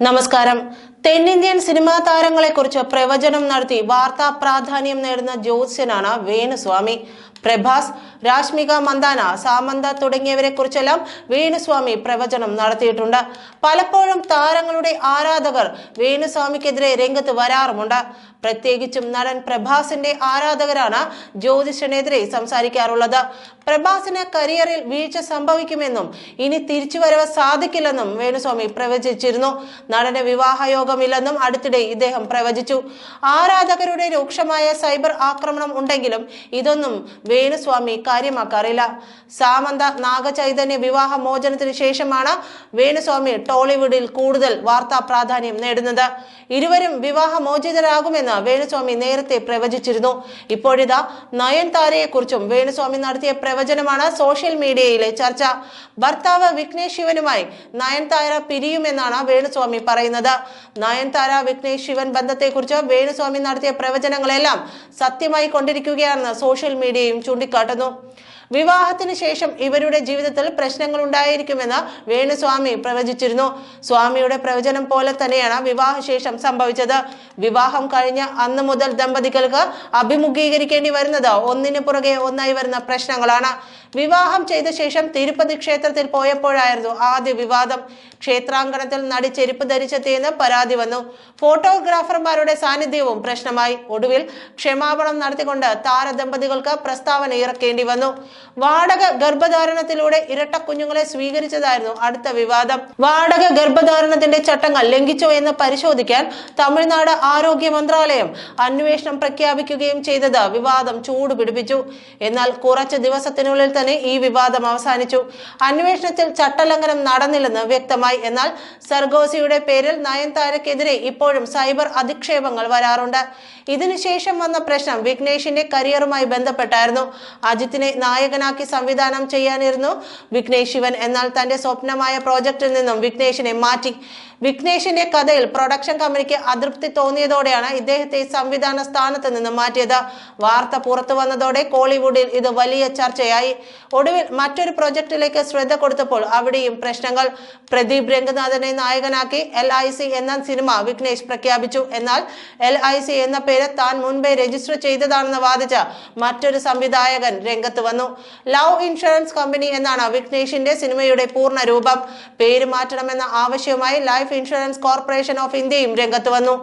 നമസ്കാരം. തെന്നിന്ത്യൻ സിനിമാ താരങ്ങളെക്കുറിച്ച് പ്രവചനം നടത്തി വാർത്താ പ്രാധാന്യം നേടുന്ന ജ്യോത്സ്യനാണ് വേണുസ്വാമി. പ്രഭാസ് രാഷ്മിക മന്ദാന സാമന്ത തുടങ്ങിയവരെ കുറിച്ചെല്ലാം വേണുസ്വാമി പ്രവചനം നടത്തിയിട്ടുണ്ട്. പലപ്പോഴും താരങ്ങളുടെ ആരാധകർ വേണുസ്വാമിക്കെതിരെ രംഗത്ത് വരാറുമുണ്ട്. പ്രത്യേകിച്ചും നടൻ പ്രഭാസിന്റെ ആരാധകരാണ് ജ്യോതിഷനെതിരെ സംസാരിക്കാറുള്ളത്. പ്രഭാസിന് കരിയറിൽ വീഴ്ച സംഭവിക്കുമെന്നും ഇനി തിരിച്ചുവരവ് സാധിക്കില്ലെന്നും വേണുസ്വാമി പ്രവചിച്ചിരുന്നു. നടന് വിവാഹയോഗമില്ലെന്നും അടുത്തിടെ ഇദ്ദേഹം പ്രവചിച്ചു. ആരാധകരുടെ രൂക്ഷമായ സൈബർ ആക്രമണം ഉണ്ടെങ്കിലും ഇതൊന്നും വേണുസ്വാമി കാര്യമാക്കാറില്ല. സാമന്ത നാഗചൈതന്യ വിവാഹ മോചനത്തിന് ശേഷമാണ് വേണുസ്വാമി ടോളിവുഡിൽ കൂടുതൽ വാർത്താ പ്രാധാന്യം നേടുന്നത്. ഇരുവരും വിവാഹ മോചിതരാകുമെന്ന് വേണുസ്വാമി നേരത്തെ പ്രവചിച്ചിരുന്നു. ഇപ്പോഴിതാ നയൻതാരയെ കുറിച്ചും വേണുസ്വാമി നടത്തിയ പ്രവചനമാണ് സോഷ്യൽ മീഡിയയിലെ ചർച്ച. ഭർത്താവ് വിഘ്നേഷ് ശിവനുമായി നയൻതാര പിരിയുമെന്നാണ് വേണുസ്വാമി പറയുന്നത്. നയൻതാര വിഘ്നേഷ് ശിവൻ ബന്ധത്തെക്കുറിച്ച് വേണുസ്വാമി നടത്തിയ പ്രവചനങ്ങളെല്ലാം സത്യമായി കൊണ്ടിരിക്കുകയാണെന്ന് സോഷ്യൽ മീഡിയയും ചൂണ്ടിക്കാട്ടുന്നു. വിവാഹത്തിന് ശേഷം ഇവരുടെ ജീവിതത്തിൽ പ്രശ്നങ്ങൾ ഉണ്ടായിരിക്കുമെന്ന് വേണുസ്വാമി പ്രവചിച്ചിരുന്നു. സ്വാമിയുടെ പ്രവചനം പോലെ തന്നെയാണ് വിവാഹശേഷം സംഭവിച്ചത്. വിവാഹം കഴിഞ്ഞ അന്ന് മുതൽ ദമ്പതികൾക്ക് അഭിമുഖീകരിക്കേണ്ടി വരുന്നത് ഒന്നിന് പുറകെ ഒന്നായി വരുന്ന പ്രശ്നങ്ങളാണ്. വിവാഹം ചെയ്ത ശേഷം തിരുപ്പതി ക്ഷേത്രത്തിൽ പോയപ്പോഴായിരുന്നു ആദ്യ വിവാദം. ക്ഷേത്രാങ്കണത്തിൽ നടി ചെരുപ്പ് ധരിച്ചെത്തിയെന്ന് പരാതി വന്നു. ഫോട്ടോഗ്രാഫർമാരുടെ സാന്നിധ്യവും പ്രശ്നമായി. ഒടുവിൽ ക്ഷമാപണം നടത്തിക്കൊണ്ട് താരദമ്പതികൾക്ക് പ്രസ്താവന ഇറക്കേണ്ടി വന്നു. വാടക ഗർഭധാരണത്തിലൂടെ ഇരട്ട കുഞ്ഞുങ്ങളെ സ്വീകരിച്ചതായിരുന്നു അടുത്ത വിവാദം. വാടക ഗർഭധാരണത്തിന്റെ ചട്ടങ്ങൾ ലംഘിച്ചോ എന്ന് പരിശോധിക്കാൻ തമിഴ്നാട് ആരോഗ്യ മന്ത്രാലയം അന്വേഷണം പ്രഖ്യാപിക്കുകയും ചെയ്തത് വിവാദം ചൂടുപിടിപ്പിച്ചു. എന്നാൽ കുറച്ച് ദിവസത്തിനുള്ളിൽ തന്നെ ഈ വിവാദം അവസാനിച്ചു. അന്വേഷണത്തിൽ ചട്ടലംഘനം നടന്നില്ലെന്ന് വ്യക്തമായി. എന്നാൽ സർഗോസിയുടെ പേരിൽ നയൻതാരക്കെതിരെ ഇപ്പോഴും സൈബർ അധിക്ഷേപങ്ങൾ വരാറുണ്ട്. ഇതിനുശേഷം വന്ന പ്രശ്നം വിഘ്നേഷിന്റെ കരിയറുമായി ബന്ധപ്പെട്ടായിരുന്നു. അജിത്തിനെ നായകനാക്കി സംവിധാനം ചെയ്യാനിരുന്നു. വിഘ്നേഷ് ശിവൻ എന്നാൽ തന്റെ സ്വപ്നമായ പ്രോജക്റ്റിൽ നിന്നും വിഘ്നേഷിനെ മാറ്റി. വിഘ്നേഷിന്റെ കഥയിൽ പ്രൊഡക്ഷൻ കമ്പനിക്ക് അതൃപ്തി തോന്നിയതോടെയാണ് ഇദ്ദേഹത്തെ സംവിധാന സ്ഥാനത്ത് നിന്ന് മാറ്റിയത്. വാർത്ത പുറത്തു വന്നതോടെ കോളിവുഡിൽ ഇത് വലിയ ചർച്ചയായി. ഒടുവിൽ മറ്റൊരു പ്രൊജക്ടിലേക്ക് ശ്രദ്ധ കൊടുത്തപ്പോൾ അവിടെയും പ്രശ്നങ്ങൾ. പ്രദീപ് രംഗനാഥനെ നായകനാക്കി എൽ ഐ സി എന്ന സിനിമ വിഘ്നേഷ് പ്രഖ്യാപിച്ചു. എന്നാൽ എൽ ഐ സി എന്ന പേര് താൻ മുൻപേ രജിസ്റ്റർ ചെയ്തതാണെന്ന് വാദിച്ച മറ്റൊരു സംവിധായകൻ രംഗത്ത് വന്നു. ലവ് ഇൻഷുറൻസ് കമ്പനി എന്നാണ് വിഘ്നേഷിന്റെ സിനിമയുടെ പൂർണ രൂപം. പേര് മാറ്റണമെന്ന ആവശ്യവുമായി ലൈഫ് ഇൻഷുറൻസ് കോർപ്പറേഷൻ ഓഫ് ഇന്ത്യയും രംഗത്ത് വന്നു.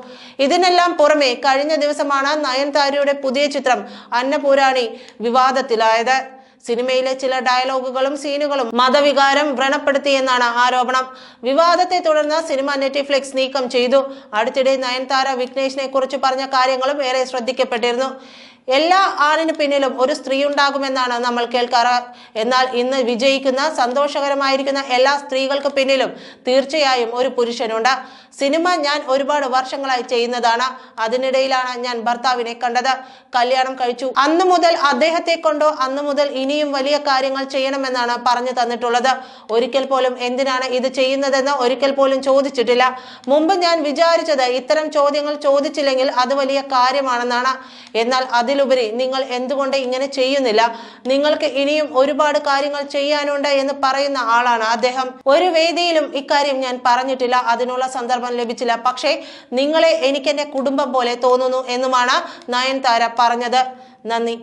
ഇതിനെല്ലാം പുറമെ കഴിഞ്ഞ ദിവസമാണ് നയൻതാരയുടെ പുതിയ ചിത്രം അന്നപൂരാണി വിവാദത്തിലായത്. സിനിമയിലെ ചില ഡയലോഗുകളും സീനുകളും മതവികാരം വ്രണപ്പെടുത്തിയെന്നാണ് ആരോപണം. വിവാദത്തെ തുടർന്ന് സിനിമ നെറ്റിഫ്ലിക്സ് നീക്കം ചെയ്തു. അടുത്തിടെ നയൻതാര വിഘ്നേഷിനെ കുറിച്ച് പറഞ്ഞ കാര്യങ്ങളും ഏറെ ശ്രദ്ധിക്കപ്പെട്ടിരുന്നു. എല്ലാ ആണിന് പിന്നിലും ഒരു സ്ത്രീ ഉണ്ടാകുമെന്നാണ് നമ്മൾ കേൾക്കാറ്. എന്നാൽ ഇന്ന് വിജയിക്കുന്ന സന്തോഷകരമായിരിക്കുന്ന എല്ലാ സ്ത്രീകൾക്ക് പിന്നിലും തീർച്ചയായും ഒരു പുരുഷനുണ്ട്. സിനിമ ഞാൻ ഒരുപാട് വർഷങ്ങളായി ചെയ്യുന്നതാണ്. അതിനിടയിലാണ് ഞാൻ ഭർത്താവിനെ കണ്ടത്. കല്യാണം കഴിച്ചു. അന്ന് മുതൽ അദ്ദേഹത്തെ കൊണ്ടോ അന്ന് മുതൽ ഇനിയും വലിയ കാര്യങ്ങൾ ചെയ്യണമെന്നാണ് പറഞ്ഞു തന്നിട്ടുള്ളത്. ഒരിക്കൽ പോലും എന്തിനാണ് ഇത് ചെയ്യുന്നതെന്ന് ഒരിക്കൽ പോലും ചോദിച്ചിട്ടില്ല. മുമ്പ് ഞാൻ വിചാരിച്ചത് ഇത്തരം ചോദ്യങ്ങൾ ചോദിച്ചില്ലെങ്കിൽ അത് വലിയ കാര്യമാണെന്നാണ്. എന്നാൽ അതിലുപരി നിങ്ങൾ എന്തുകൊണ്ട് ഇങ്ങനെ ചെയ്യുന്നില്ല? നിങ്ങൾക്ക് ഇനിയും ഒരുപാട് കാര്യങ്ങൾ ചെയ്യാനുണ്ട് എന്ന് പറയുന്ന ആളാണ് അദ്ദേഹം. ഒരു വേദിയിലും ഇക്കാര്യം ഞാൻ പറഞ്ഞിട്ടില്ല. അതിനുള്ള സന്ദർഭം ലഭിച്ചില്ല. പക്ഷേ നിങ്ങളെ എനിക്കെന്റെ കുടുംബം പോലെ തോന്നുന്നു എന്നുമാണ് നയൻതാര പറഞ്ഞത്. നന്ദി.